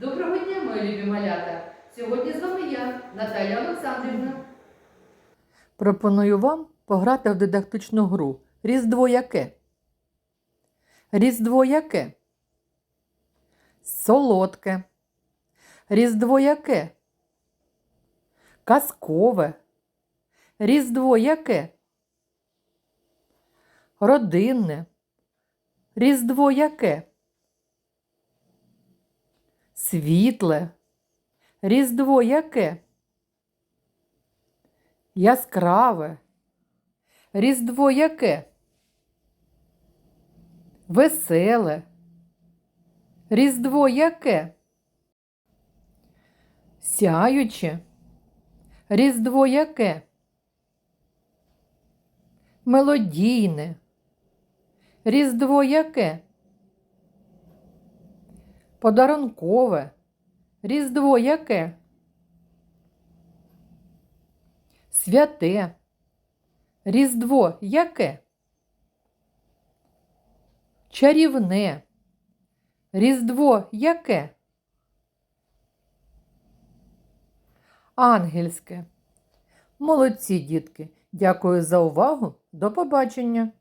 Доброго дня, мої любі малята! Сьогодні з вами я, Наталя Олександрівна. Пропоную вам пограти в дидактичну гру Різдво яке? Різдво яке? Солодке. Різдво яке? Казкове. Різдво яке? Родинне. Різдво яке? Світле. Різдво яке? Яскраве. Різдво яке? Веселе. Різдво яке? Сяюче. Різдво яке? Мелодійне. Різдво яке? Подарункове. Різдво яке? Святе. Різдво яке? Чарівне. Різдво яке? Ангельське. Молодці, дітки. Дякую за увагу. До побачення.